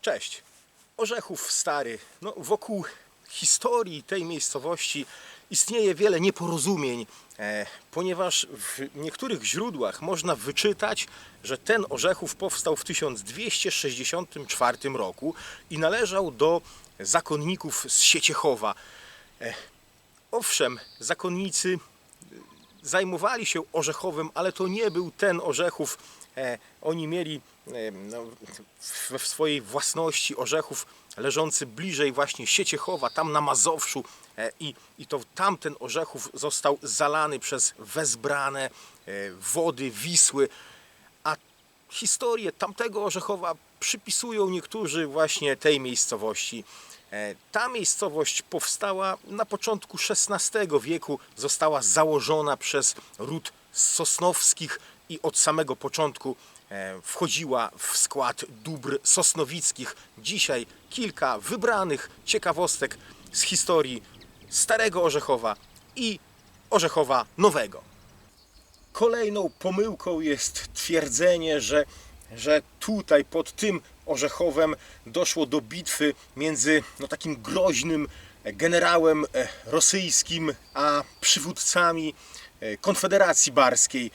Cześć. Orzechów Stary. No, wokół historii tej miejscowości istnieje wiele nieporozumień, e, ponieważ w niektórych źródłach można wyczytać, że ten Orzechów powstał w 1264 roku i należał do zakonników z Sieciechowa. E, owszem, zakonnicy zajmowali się orzechowym, ale to nie był ten orzechów. E, oni mieli e, no, w, swojej własności orzechów leżący bliżej właśnie Sieciechowa, tam na Mazowszu e, i, i to tamten orzechów został zalany przez wezbrane wody Wisły, a historię tamtego Orzechowa przypisują niektórzy właśnie tej miejscowości. Ta miejscowość powstała na początku XVI wieku, została założona przez ród Sosnowskich i od samego początku e, wchodziła w skład dóbr sosnowickich. Dzisiaj kilka wybranych ciekawostek z historii Starego Orzechowa i Orzechowa Nowego. Kolejną pomyłką jest twierdzenie, że, że tutaj pod tym Orzechowem doszło do bitwy między no, takim groźnym generałem e, rosyjskim a przywódcami e, Konfederacji Barskiej.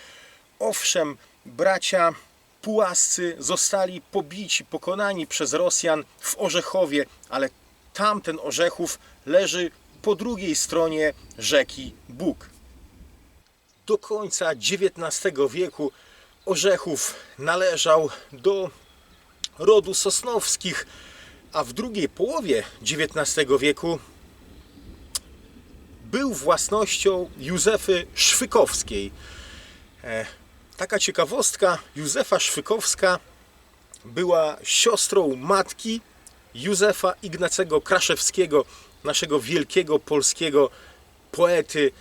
Owszem, bracia Pułascy zostali pobici, pokonani przez Rosjan w Orzechowie, ale tamten Orzechów leży po drugiej stronie rzeki Bóg do końca XIX wieku Orzechów należał do rodu Sosnowskich, a w drugiej połowie XIX wieku był własnością Józefy Szwykowskiej. Taka ciekawostka, Józefa Szwykowska była siostrą matki Józefa Ignacego Kraszewskiego, naszego wielkiego polskiego poety,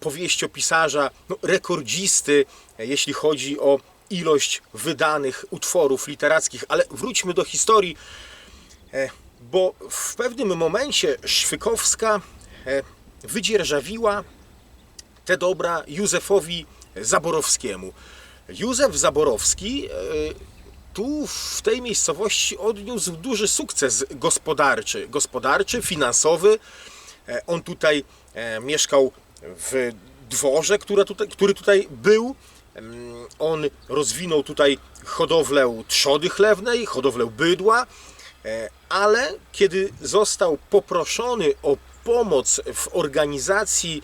powieściopisarza, no, rekordzisty, jeśli chodzi o ilość wydanych utworów literackich. Ale wróćmy do historii, e, bo w pewnym momencie Szwykowska e, wydzierżawiła te dobra Józefowi Zaborowskiemu. Józef Zaborowski e, tu w tej miejscowości odniósł duży sukces gospodarczy, gospodarczy, finansowy. E, On tutaj e, mieszkał w dworze, tutaj, który tutaj był. Em, On rozwinął tutaj hodowlę trzody chlewnej, hodowlę bydła, ale kiedy został poproszony o pomoc w organizacji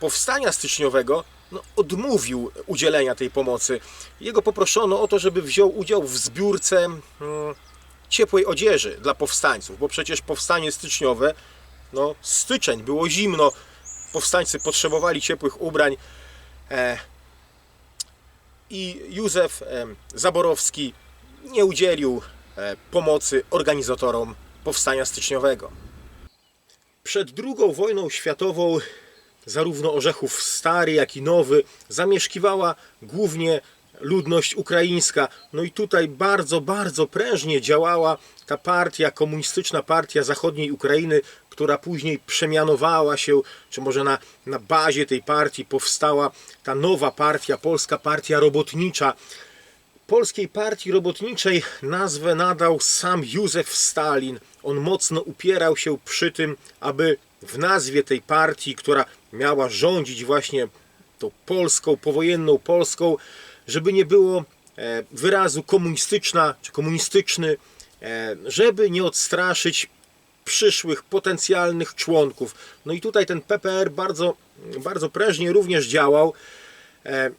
powstania styczniowego, no, odmówił udzielenia tej pomocy. Jego poproszono o to, żeby wziął udział w zbiórce mm, ciepłej odzieży dla powstańców, bo przecież powstanie styczniowe, no styczeń, było zimno, powstańcy potrzebowali ciepłych ubrań e, i Józef e, Zaborowski nie udzielił e, pomocy organizatorom powstania styczniowego. Przed II wojną światową zarówno Orzechów Stary, jak i Nowy zamieszkiwała głównie ludność ukraińska. No i tutaj bardzo, bardzo prężnie działała ta partia, komunistyczna partia zachodniej Ukrainy, która później przemianowała się, czy może na, na bazie tej partii powstała ta nowa partia, Polska Partia Robotnicza. Polskiej Partii Robotniczej nazwę nadał sam Józef Stalin. On mocno upierał się przy tym, aby w nazwie tej partii, która miała rządzić właśnie tą polską, powojenną Polską, żeby nie było e, wyrazu komunistyczna czy komunistyczny, e, żeby nie odstraszyć przyszłych potencjalnych członków. No i tutaj ten PPR bardzo, bardzo prężnie również działał. E,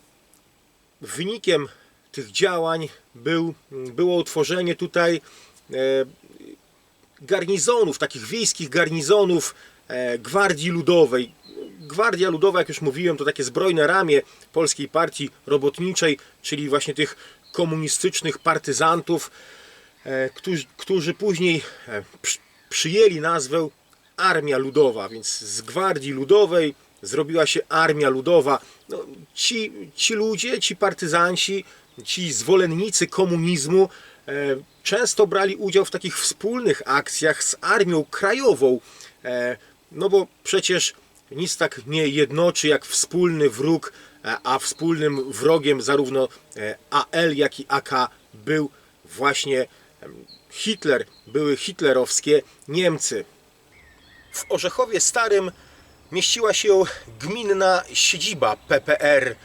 Wynikiem tych działań był, było utworzenie tutaj garnizonów, takich wiejskich garnizonów Gwardii Ludowej. Gwardia Ludowa, jak już mówiłem, to takie zbrojne ramię Polskiej Partii Robotniczej, czyli właśnie tych komunistycznych partyzantów, e, którzy, którzy później e, przy- przyjęli nazwę Armia Ludowa, więc z Gwardii Ludowej zrobiła się Armia Ludowa. No, ci, ci ludzie, ci partyzanci, ci zwolennicy komunizmu e, często brali udział w takich wspólnych akcjach z Armią Krajową. E, no bo przecież nic tak nie jednoczy jak wspólny wróg, e, a wspólnym wrogiem zarówno e, AL, jak i AK był właśnie Hitler, były hitlerowskie Niemcy. W Orzechowie Starym mieściła się gminna siedziba PPR,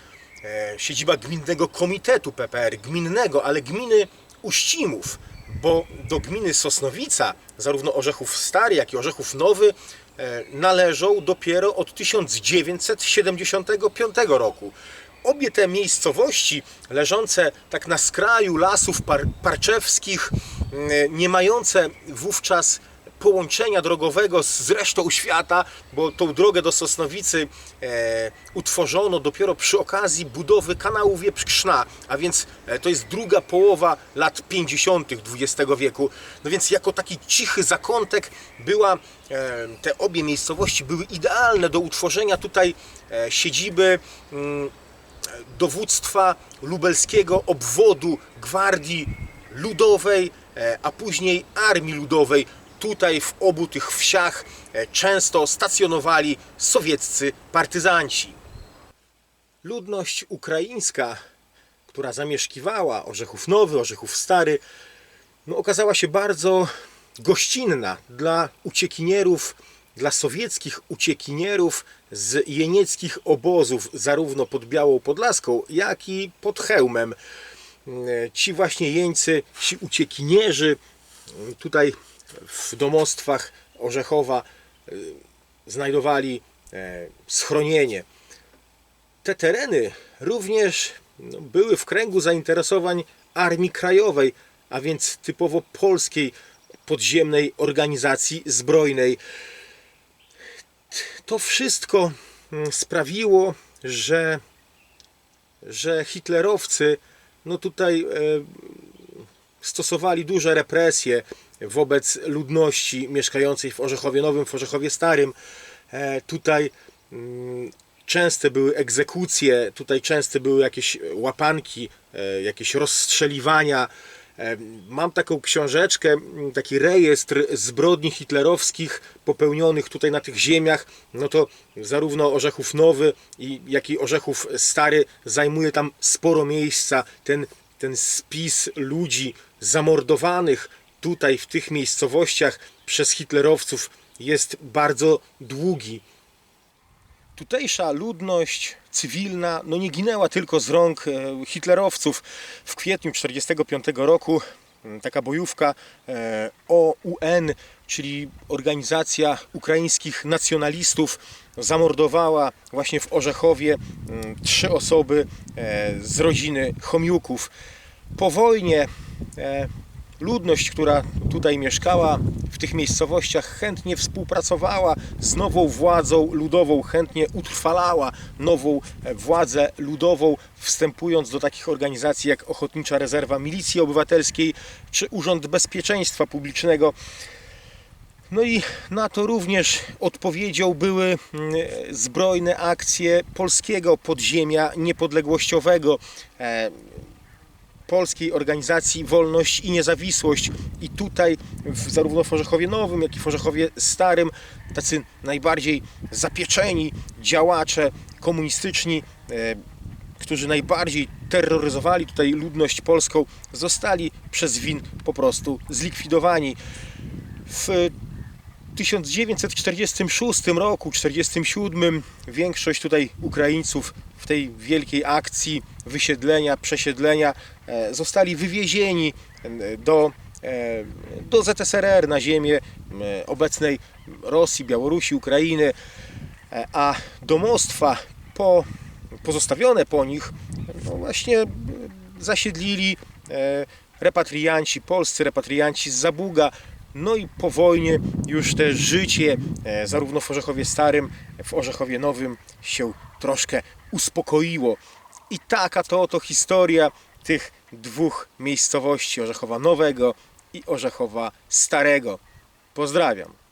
e, siedziba Gminnego Komitetu PPR, gminnego, ale gminy Uścimów, bo do gminy Sosnowica, zarówno Orzechów Stary, jak i Orzechów Nowy, należą dopiero od 1975 roku. Obie te miejscowości, leżące tak na skraju lasów par parczewskich, nie mające wówczas połączenia drogowego z resztą świata, bo tą drogę do Sosnowicy e, utworzono dopiero przy okazji budowy kanału Wieprz-Krzna, a więc e, to jest druga połowa lat 50. XX wieku. No więc jako taki cichy zakątek była, e, te obie miejscowości były idealne do utworzenia tutaj e, siedziby mm, dowództwa lubelskiego obwodu Gwardii Ludowej, e, a później Armii Ludowej. Tutaj w obu tych wsiach e, często stacjonowali sowieccy partyzanci. Ludność ukraińska, która zamieszkiwała Orzechów Nowy, Orzechów Stary, no, okazała się bardzo gościnna dla uciekinierów, dla sowieckich uciekinierów z jenieckich obozów, zarówno pod Białą Podlaską, jak i pod Chełmem. E, Ci właśnie jeńcy, ci uciekinierzy tutaj w domostwach Orzechowa e, znajdowali e, schronienie. Te tereny również no, były w kręgu zainteresowań Armii Krajowej, a więc typowo polskiej podziemnej organizacji zbrojnej. To wszystko mm, sprawiło, że, że hitlerowcy no tutaj e, stosowali duże represje wobec ludności mieszkającej w Orzechowie Nowym, w Orzechowie Starym. E, Tutaj mm, częste były egzekucje, tutaj częste były jakieś łapanki, e, jakieś rozstrzeliwania. E, Mam taką książeczkę, m, taki rejestr zbrodni hitlerowskich popełnionych tutaj na tych ziemiach. No to zarówno Orzechów Nowy, jak i Orzechów Stary zajmuje tam sporo miejsca. Ten, ten spis ludzi zamordowanych tutaj w tych miejscowościach przez hitlerowców jest bardzo długi. Tutejsza ludność cywilna no nie ginęła tylko z rąk e, hitlerowców. W kwietniu 1945 roku m, taka bojówka e, OUN, czyli Organizacja Ukraińskich Nacjonalistów, zamordowała właśnie w Orzechowie m, trzy osoby e, z rodziny Chomiuków. Po wojnie e, ludność, która tutaj mieszkała w tych miejscowościach, chętnie współpracowała z nową władzą ludową, chętnie utrwalała nową e, władzę ludową, wstępując do takich organizacji jak Ochotnicza Rezerwa Milicji Obywatelskiej czy Urząd Bezpieczeństwa Publicznego. No i na to również odpowiedzią były mm, zbrojne akcje polskiego podziemia niepodległościowego. e, polskiej organizacji Wolność i Niezawisłość. I tutaj, w, zarówno w Orzechowie Nowym, jak i w Orzechowie Starym, tacy najbardziej zapieczeni działacze komunistyczni, e, którzy najbardziej terroryzowali tutaj ludność polską, zostali przez WIN po prostu zlikwidowani. W 1946 roku, 1947 większość tutaj Ukraińców w tej wielkiej akcji wysiedlenia, przesiedlenia e, zostali wywiezieni e, do, e, do ZSRR na ziemię obecnej Rosji, Białorusi, Ukrainy, a domostwa po, pozostawione po nich no właśnie zasiedlili repatrianci, polscy repatrianci z Zabuga. No i po wojnie już te życie e, zarówno w Orzechowie Starym, w Orzechowie Nowym się troszkę uspokoiło. I taka to oto historia tych dwóch miejscowości Orzechowa Nowego i Orzechowa Starego. Pozdrawiam.